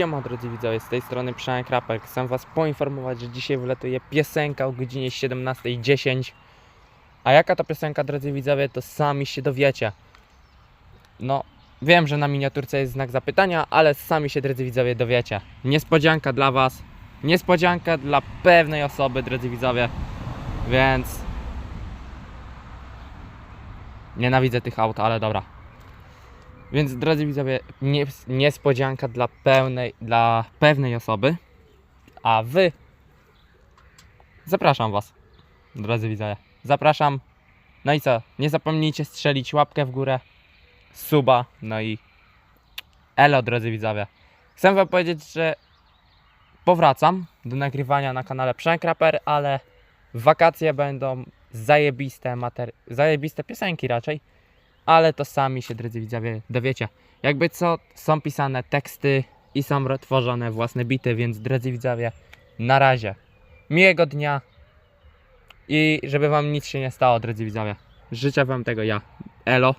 Siema drodzy widzowie, z tej strony Przemek Rapek. Chcę was poinformować, że dzisiaj wylatuje piosenka o godzinie 17.10. A jaka to piosenka drodzy widzowie, to sami się dowiecie. No, wiem, że na miniaturce jest znak zapytania, ale sami się drodzy widzowie dowiecie. Niespodzianka dla was, niespodzianka dla pewnej osoby drodzy widzowie, więc... Nienawidzę tych aut, ale dobra. Więc drodzy widzowie, nie, niespodzianka dla pełnej, dla pewnej osoby, a wy zapraszam was, drodzy widzowie. Zapraszam. No i co? Nie zapomnijcie strzelić łapkę w górę, suba, no i elo, drodzy widzowie. Chcę wam powiedzieć, że powracam do nagrywania na kanale Przekraper, ale wakacje będą zajebiste, mater- zajebiste piosenki raczej ale to sami się, drodzy widzowie, dowiecie. Jakby co, są pisane teksty i są tworzone własne bity, więc drodzy widzowie, na razie. Miłego dnia i żeby wam nic się nie stało, drodzy widzowie. Życzę wam tego ja. Elo.